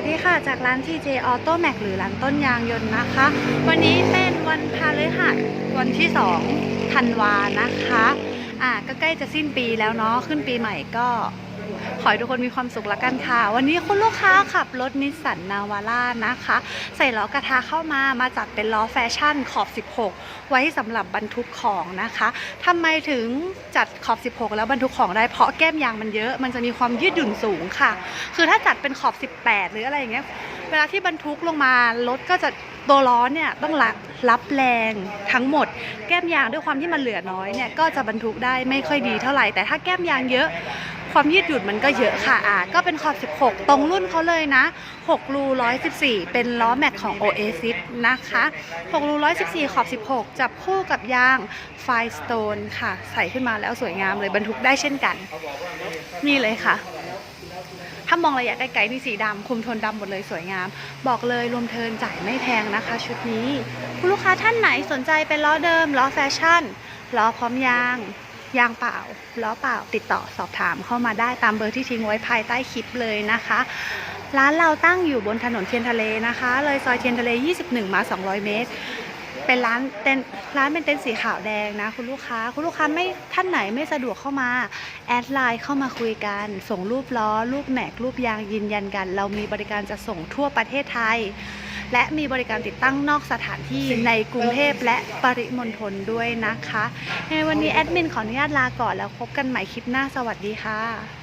วัสดีค่ะ จากร้าน TJ Auto Max หรือร้านต้นยางยนต์นะคะ วันนี้เป็นวันพฤหัสวันที่2ธันวานะคะ อ่าก็ใกล้จะสิ้นปีแล้วเนาะขึ้นปีใหม่ก็ ขอให้ทุกคนมีความสุขละกันค่ะ วันนี้คุณลูกค้าขับรถนิสสันนาวาร่านะคะ ใส่ล้อกระทะเข้ามามาจัดเป็นล้อแฟชั่นขอบ 16 ไว้สำหรับบรรทุกของนะคะทำไมถึงจัดขอบ 16 แล้วบรรทุกของได้เพราะแก้มยางมันเยอะมันจะมีความยืดหยุ่นสูงค่ะ คือถ้าจัดเป็นขอบ 18 หรืออะไรอย่างเงี้ยเวลาที่บรรทุกลงมารถก็จะ ตัวล้อเนี่ยต้องรับรับแรงทั้งหมด แก้มยางด้วยความที่มันเหลือน้อยเนี่ยก็จะบรรทุกได้ไม่ค่อยดีเท่าไหร่ แต่ถ้าแก้มยางเยอะความยืดหยุ่นมันก็เยอะค่ะอ่าก็เป็นขอบ 16 ตรงรุ่นเขาเลยนะ 6 รู 114 เป็นล้อแม็กของ Oasis นะคะ 6 รู 114 ขอบ 16 จับคู่กับยาง Firestone ค่ะ ใส่ขึ้นมาแล้วสวยงามเลยบรรทุกได้เช่นกัน นี่เลยค่ะ ถ้ามองระยะไกลๆนี่สีดำคุมโทนดำหมดเลยสวยงาม บอกเลยรวมเทินจ่ายไม่แพงนะคะ ชุดนี้ คุณลูกค้าท่านไหนสนใจเป็นล้อเดิมล้อแฟชั่นล้อพร้อมยางยางเปล่าล้อเปล่าติดต่อสอบถามเข้ามาได้ตามเบอร์ที่ทิ้งไว้ภายใต้คลิปเลยนะคะ ร้านเราตั้งอยู่บนถนนเทียนทะเลนะคะ เลยซอยเทียนทะเล 21 มา 200 เมตร เป็นร้านเต็นท์ร้านเป็นเต็นท์สีขาวแดงนะ คุณลูกค้า คุณลูกค้าไม่ท่านไหนไม่สะดวกเข้ามาแอดไลน์เข้ามาคุยกัน ส่งรูปล้อรูปแม็กรูปยางยืนยันกัน เรามีบริการจะส่งทั่วประเทศไทย และมีบริการติดตั้งนอกสถานที่ในกรุงเทพและปริมณฑลด้วยนะคะในวันนี้แอดมินขออนุญาตลาก่อนแล้วพบกันใหม่คลิปหน้าสวัสดีค่ะ